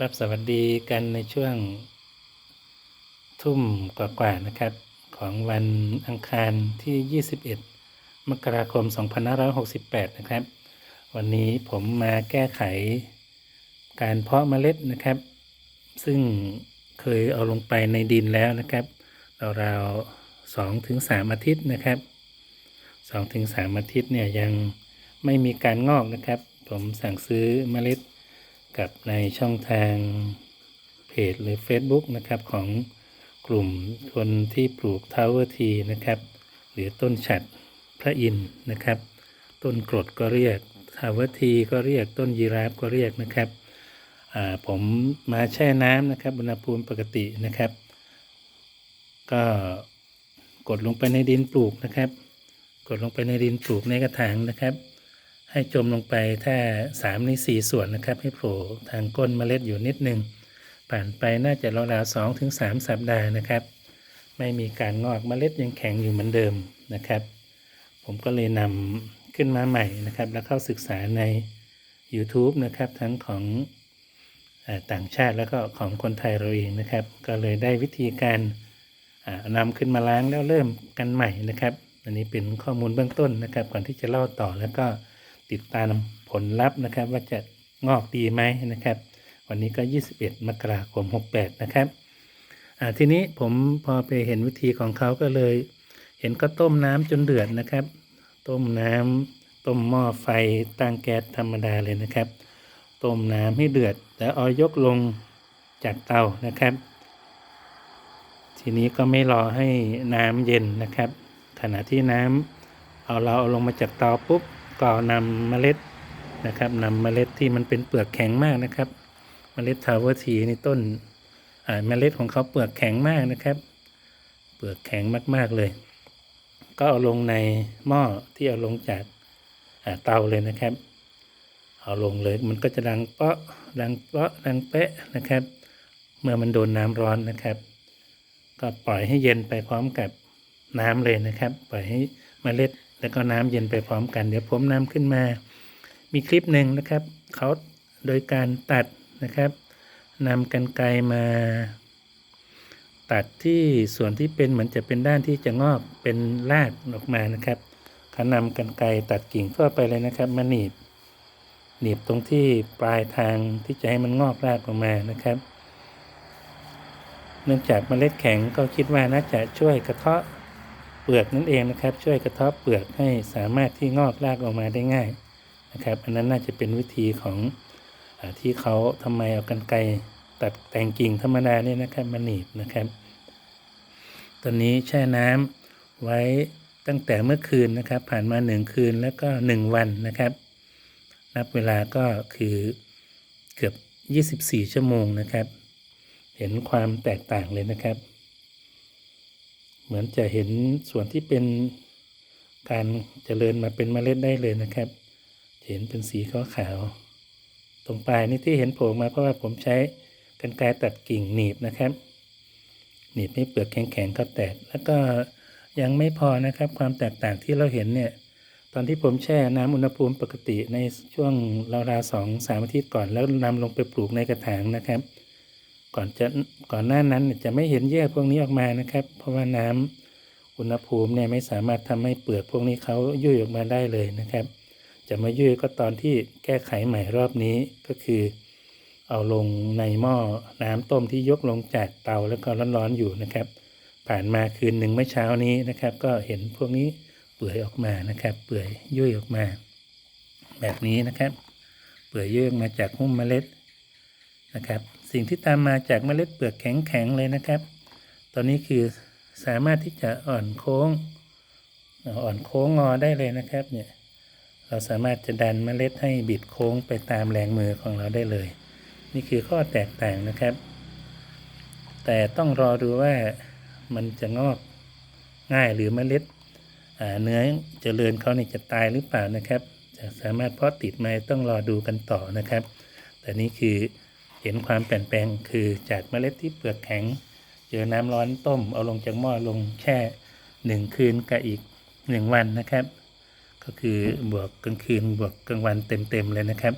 ครับสวัสดีกันในช่วงทุ่มกว่าๆนะครับ ของวันอังคารที่ 21 มกราคม 2568 นะครับ วันนี้ผมมาแก้ไขการเพาะเมล็ดนะครับ ซึ่งเคยเอาลงไปในดินแล้วนะครับราวๆสองถึงสามอาทิตย์นะครับสองถึงสามอาทิตย์เนี่ยยังไม่มีการงอกนะครับ ผมสั่งซื้อเมล็ด กับในช่องทางเพจหรือ Facebook นะครับของกลุ่มคนที่ปลูกทาวเวอร์ทีนะครับหรือต้นฉัดพระอินนะครับ ต้นกรดก็เรียกทาวเวอร์ทีก็เรียกต้นยีราฟก็เรียกนะครับผมมาแช่น้ำนะครับอุณหภูมิปกตินะครับ ก็กดลงไปในดินปลูกนะครับ กดลงไปในดินปลูกในกระถางนะครับ ให้จมลงไปถ้าสามในสี่ส่วนนะครับ ให้โผล่ทางก้นเมล็ดอยู่นิดนึง ผ่านไปน่าจะราวๆสองถึงสามสัปดาห์นะครับ ไม่มีการงอกเมล็ดยังแข็งอยู่เหมือนเดิมนะครับ ผมก็เลยนำขึ้นมาใหม่นะครับ แล้วเข้าศึกษาใน YouTube นะครับ ทั้งของต่างชาติแล้วก็ของคนไทยเราเองนะครับ ก็เลยได้วิธีการอ่านำขึ้นมาล้างแล้วเริ่มกันใหม่นะครับ อันนี้เป็นข้อมูลเบื้องต้นนะครับ ก่อนที่จะเล่าต่อแล้วก็ ติดตามผลลัพธ์นะครับ ว่าจะงอกดีไหมนะครับ วันนี้ก็ 21 มกราคม 68 นะครับทีนี้ผมพอไปเห็นวิธีของเขาก็เลย เห็นก็ต้มน้ำจนเดือดนะครับ ต้มน้ำต้มหม้อไฟตั้งแก๊สธรรมดาเลยนะครับ ต้มน้ำให้เดือด แล้วเอายกลงจากเตานะครับ ทีนี้ก็ไม่รอให้น้ำเย็นนะครับ ขณะที่น้ำเอาเราเอาลงมาจากเตาปุ๊บ ก็นำเมล็ดนะครับนำเมล็ดที่มันเป็นเปลือกแข็งมากนะครับ เมล็ดทาวเวอร์ทีในต้นเมล็ดของเขาเปลือกแข็งมากนะครับ เปลือกแข็งมากๆเลย ก็เอาลงในหม้อที่เอาลงจากเตาเลยนะครับ เอาลงเลยมันก็จะดังเปาะดังเปาะดังเป๊ะนะครับ เมื่อมันโดนน้ำร้อนนะครับ ก็ปล่อยให้เย็นไปพร้อมกับน้ำเลยนะครับ ปล่อยให้เมล็ด แล้วก็น้ำเย็นไปพร้อมกัน เดี๋ยวผมนำขึ้นมา มีคลิปหนึ่งนะครับเขาโดยการตัดนะครับนำกันไกรมา ตัดที่ส่วนที่เป็นเหมือนจะเป็นด้านที่จะงอกเป็นรากออกมานะครับเขานำกันไกรตัดกิ่งทั่วไปเลยนะครับมาหนีบหนีบตรงที่ปลายทางที่จะให้มันงอกรากออกมานะครับ เนื่องจากเมล็ดแข็งก็คิดว่าน่าจะช่วยกระเทาะ เปลือกนั่นเองนะครับ ช่วยกระทาะเปลือกให้สามารถที่งอกรากออกมาได้ง่ายนะครับอันนั้นน่าจะเป็นวิธีของอที่เขาทำไมเอากันไกรตัดแต่งกิ่งธรรมดาเนี่ยนะครับมาหนีบนะครับตอนนี้แช่น้ำไว้ตั้งแต่เมื่อคืนนะครับ ผ่านมาหนึ่งคืนแล้วก็หนึ่งวันนะครับ นับเวลาก็คือเกือบ 24 ชั่วโมงนะครับ เห็นความแตกต่างเลยนะครับ เหมือนจะเห็นส่วนที่เป็นการเจริญมาเป็นเมล็ดได้เลยนะครับ เห็นเป็นสีขาวๆตรงปลายนี่ที่เห็นโผล่มาเพราะว่าผมใช้กรรไกรตัดกิ่งหนีบนะครับ หนีบให้เปลือกแข็งๆก็แตกแล้วก็ยังไม่พอนะครับ ความแตกต่างที่เราเห็นเนี่ย ตอนที่ผมแช่น้ำอุณหภูมิปกติในช่วงราวๆสองสามอาทิตย์ก่อนแล้วนำลงไปปลูกในกระถางนะครับ ก่อนจะก่อนหน้านั้นจะไม่เห็นแยกพวกนี้ออกมานะครับ เพราะว่าน้ำอุณหภูมิเนี่ยไม่สามารถทำให้เปลือกพวกนี้เขายุ่ยออกมาได้เลยนะครับ จะมายุ่ยก็ตอนที่แก้ไขใหม่รอบนี้ก็คือ เอาลงในหม้อน้ำต้มที่ยกลงจากเตาแล้วก็ร้อนๆอยู่นะครับ ผ่านมาคืนหนึ่งเมื่อเช้านี้นะครับ ก็เห็นพวกนี้เปื่อยออกมานะครับ เปื่อยยุ่ยออกมา แบบนี้นะครับ เปื่อยยุ่ยออกมาจากหุ้มเมล็ดนะครับ สิ่งที่ตามมาจากเมล็ดเปลือกแข็งๆเลยนะครับ ตอนนี้คือสามารถที่จะอ่อนโค้ง อ่อนโค้งงอได้เลยนะครับเนี่ยเราสามารถจะดันเมล็ดให้บิดโค้งไปตามแรงมือของเราได้เลย นี่คือข้อแตกต่างนะครับ แต่ต้องรอดูว่ามันจะงอกง่ายหรือเมล็ดเนื้อเจริญเขานี่จะตายหรือเปล่านะครับ จะสามารถเพาะติดไหมต้องรอดูกันต่อนะครับ แต่นี่คือ เห็นความเปลี่ยนแปลงคือจากเมล็ดที่เปลือกแข็ง เจอน้ำร้อนต้มเอาลงจากหม้อลงแช่หนึ่งคืนกับอีกหนึ่งวันนะครับ ก็คือบวกกลางคืนบวกกลางวันเต็มๆเลยนะครับ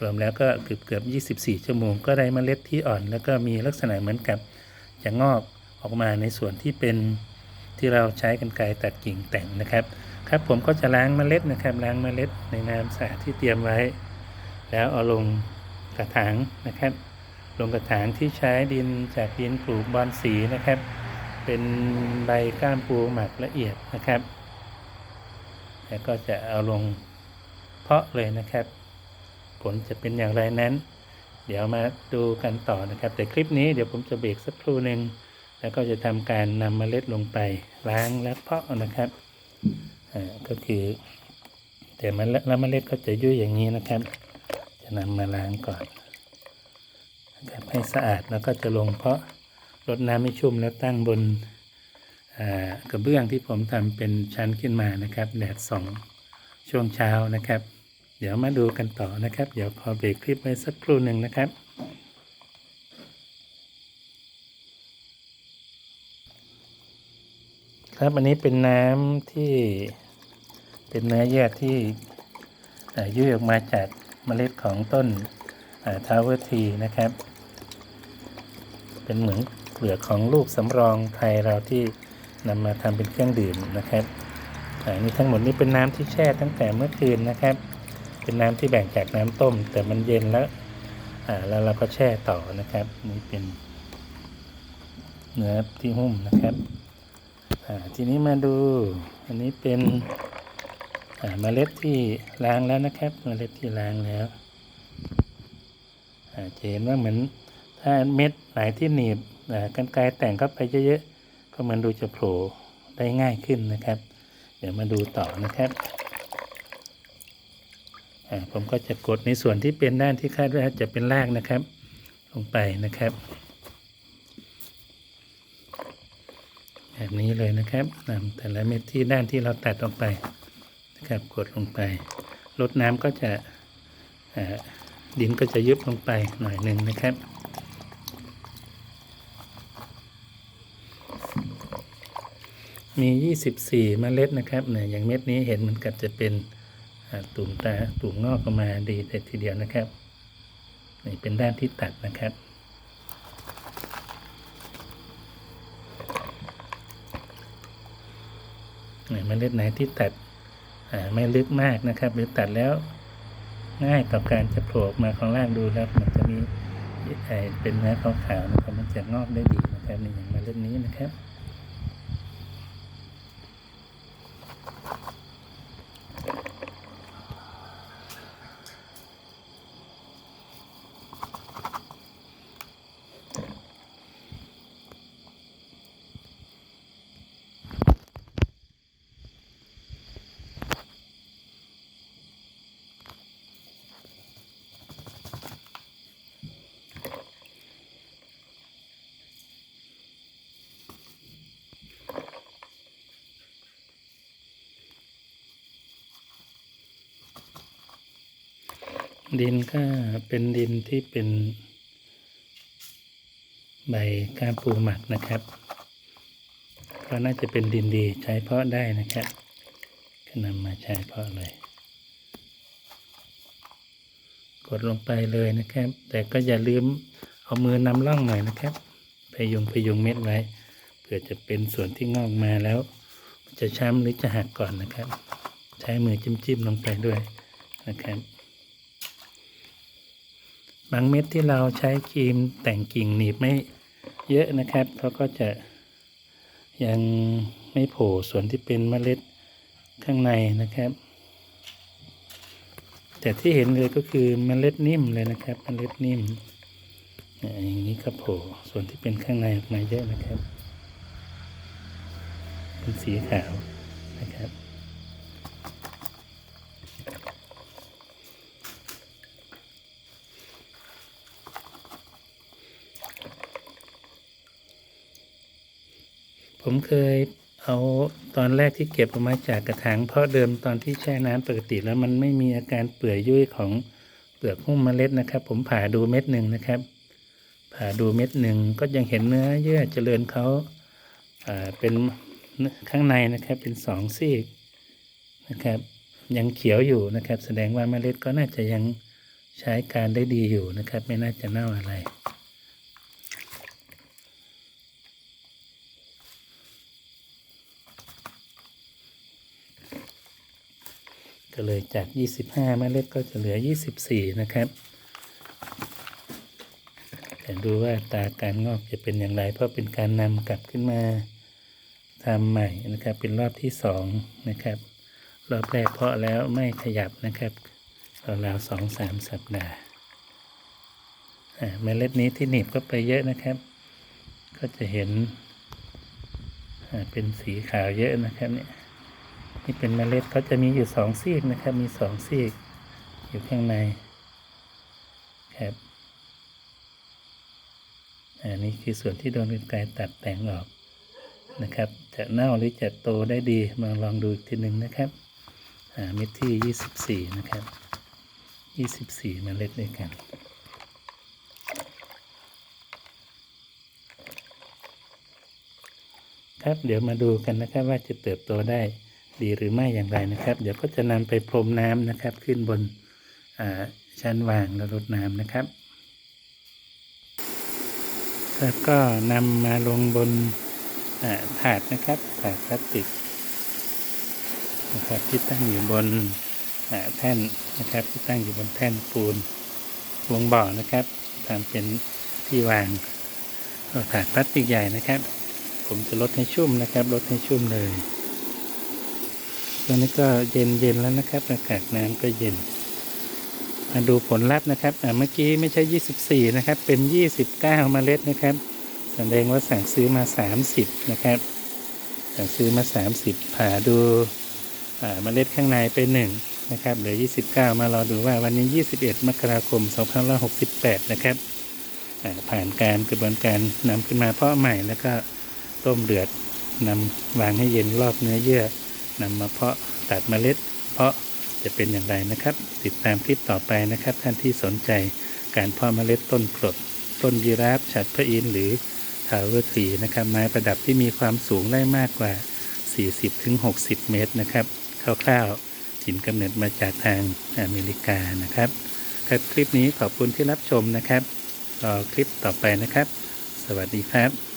รวมแล้วก็เกือบเกือบ24 ชั่วโมงก็ได้เมล็ดที่อ่อน แล้วก็มีลักษณะเหมือนกับจะงอกออกมาในส่วนที่เป็นที่เราใช้กันไกรตัดกิ่งแต่งนะครับ ครับผมก็จะล้างเมล็ดนะครับล้างเมล็ดในน้ำสะอาดที่เตรียมไว้ แล้วเอาลงกระถางนะครับ ลงกระถางที่ใช้ดินจากดินปลูกบอนสีนะครับ เป็นใบก้ามปูหมักละเอียดนะครับ แล้วก็จะเอาลงเพาะเลยนะครับ ผลจะเป็นอย่างไรนั้น เดี๋ยวมาดูกันต่อนะครับ แต่คลิปนี้เดี๋ยวผมจะเบรกสักครู่หนึ่งแล้วก็จะทำการนำเมล็ดลงไปล้างและเพาะนะครับอ่าก็คือแต่เมล็ดแล้วเมล็ดก็จะยุ่ยอย่างนี้นะครับ จะนำมาล้างก่อน ครับให้สะอาดแล้วก็จะลงเพราะรดน้ำให้ชุ่มแล้วตั้งบนกระเบื้องที่ผมทำเป็นชั้นขึ้นมานะครับแดดส่องช่วงเช้านะครับ เดี๋ยวมาดูกันต่อนะครับ เดี๋ยวขอเบรกคลิปไว้สักครู่หนึ่งนะครับ ครับอันนี้เป็นน้ำที่เป็นเนื้อเยื่อที่ยุ่ยออกมาจากเมล็ดของต้นทาวเวอร์ทีนะครับ เป็นเหมือนเปลือกของลูกสำรองไทยเราที่นำมาทำเป็นเครื่องดื่มนะครับอานี่ทั้งหมดนี้เป็นน้ำที่แช่ตั้งแต่เมื่อคืนนะครับ เป็นน้ำที่แบ่งจากน้ำต้ม แต่มันเย็นแล้วอ่าแล้วเราก็แช่ต่อนะครับ นี่เป็นเนื้อที่หุ้มนะครับอ่าทีนี้มาดู อันนี้เป็นอ่าเมล็ดที่ล้างแล้วนะครับ เมล็ดที่ล้างแล้วอ่าจะเห็นว่าเหมือน ถ้าเม็ดไหนที่หนีบอ่ากันไกรแต่งเข้าไปเยอะๆ ก็มันดูจะโผล่ได้ง่ายขึ้นนะครับ เดี๋ยวมาดูต่อนะครับผมก็จะกดในส่วนที่เป็นด้านที่คาดว่าจะเป็นรากนะครับ ลงไปนะครับ แบบนี้เลยนะครับนำแต่ละเม็ดที่ด้านที่เราตัดออกไปนะครับ กดลงไปลดน้ำก็จะดินก็จะยุบลงไปหน่อยหนึ่งนะครับ มี 24 เมล็ดนะครับเนี่ยอย่างเม็ดนี้เห็นมันกับจะเป็นตุ่มตาตุ่มงอกออกมาดีแต่ทีเดียวนะครับนี่เป็นด้านที่ตัดนะครับเนี่ยเมล็ดไหนที่ตัดไม่ลึกมากนะครับ หรือตัดแล้วง่ายต่อการจะโผล่มาของล่างดูแล้วมันจะมีเป็นเนื้อขาวๆนะครับมันจะงอกได้ดีนะครับในอย่างเมล็ดนี้นะครับ ดินก็เป็นดินที่เป็นใบก้าปูหมักนะครับก็น่าจะเป็นดินดีใช้เพาะได้นะครับก็นำมาใช้เพาะเลย กดลงไปเลยนะครับ แต่ก็อย่าลืมเอามือนำล่องหน่อยนะครับพยุงพยุงเม็ดไว้เผื่อจะเป็นส่วนที่งอกมาแล้ว จะช้ำหรือจะหักก่อนนะครับ ใช้มือจิ้มๆลงไปด้วยนะครับ บางเม็ดที่เราใช้ครีมแต่งกิ่งหนีบไม่เยอะนะครับเขาก็จะยังไม่โผล่ส่วนที่เป็นเมล็ดข้างในนะครับ แต่ที่เห็นเลยก็คือเมล็ดนิ่มเลยนะครับเมล็ดนิ่มอย่างนี้ก็โผล่ส่วนที่เป็นข้างในออกมาเยอะนะครับ เป็นสีขาวนะครับ ผมเคยเอาตอนแรกที่เก็บออกมาจากกระถางเพราะเดิมตอนที่แช่น้ำปกติแล้วมันไม่มีอาการเปื่อยยุ่ยของเปลือกหุ้มเมล็ดนะครับ ผมผ่าดูเม็ดหนึ่งนะครับ ผ่าดูเม็ดหนึ่งก็ยังเห็นเนื้อเยื่อเจริญเขาอ่าเป็นข้างในนะครับเป็นสองซีกนะครับ ยังเขียวอยู่นะครับ แสดงว่าเมล็ดก็น่าจะยังใช้การได้ดีอยู่นะครับ ไม่น่าจะเน่าอะไร ก็เลยจาก 25เมล็ดก็จะเหลือ 24 นะครับแต่ดูว่าตาการงอกจะเป็นอย่างไร เพราะเป็นการนำกลับขึ้นมาทำใหม่นะครับ เป็นรอบที่สองนะครับรอบแรกเพาะแล้วไม่ขยับนะครับราวๆสองสามสัปดาห์เมล็ดนี้ที่หนีบก็ไปเยอะนะครับ ก็จะเห็นเป็นสีขาวเยอะนะครับเนี่ย นี่เป็นเมล็ดเขาจะมีอยู่สองซีกนะครับ มีสองซีก อยู่ข้างในครับอันนี้คือส่วนที่โดนกรรไกรตัดแต่งออกนะครับ จะเน่าหรือจะโตได้ดีมาลองดูอีกทีหนึ่งนะครับอ่าเม็ดที่ยี่สิบสี่นะครับยี่สิบสี่เมล็ดด้วยกันครับเดี๋ยวมาดูกันนะครับว่าจะเติบโตได้ ดีหรือไม่อย่างไรนะครับ เดี๋ยวก็จะนำไปพรมน้ำนะครับ ขึ้นบนชั้นวางแล้วรดน้ำนะครับแล้วก็นำมาลงบนถาดนะครับถาดพลาสติกนะครับที่ตั้งอยู่บนแท่นนะครับ ที่ตั้งอยู่บนแท่นปูนวงบ่อนะครับทำเป็นที่วางถาดพลาสติกใหญ่นะครับ ผมจะลดให้ชุ่มนะครับลดให้ชุ่มเลย อนนี้ก็เย็นเย็นแล้วนะครับอากาศน้ำก็เย็น มาดูผลลัพธ์นะครับอ่เมื่อกี้ไม่ใช่ 24 นะครับ เป็น 29 เมล็ดนะครับ แสดงว่าสั่งซื้อมา 30 นะครับ สั่งซื้อมา 30 ผ่าดูเมล็ดข้างในไป1นะครับเหลือ 29 มารอดูว่าวันนี้ 21 มกราคม 2568 นะครับผ่านการกระบวนการนำขึ้นมาเพาะใหม่แล้วก็ต้มเดือดนำวางให้เย็นรอบเนื้อเยื่อ นำมาเพาะตัดเมล็ด เพาะจะเป็นอย่างไรนะครับ ติดตามคลิปต่อไปนะครับ ท่านที่สนใจการเพาะเมล็ดต้นกรดต้นยีราฟฉัดพระอินทร์หรือทาวเวอร์ทรีนะครับ ไม้ประดับที่มีความสูงได้มากกว่า 40-60 เมตรนะครับคร่าวๆถิ่นกำเนิดมาจากทางอเมริกานะครับครับคลิปนี้ขอบคุณที่รับชมนะครับรอคลิปต่อไปนะครับ สวัสดีครับ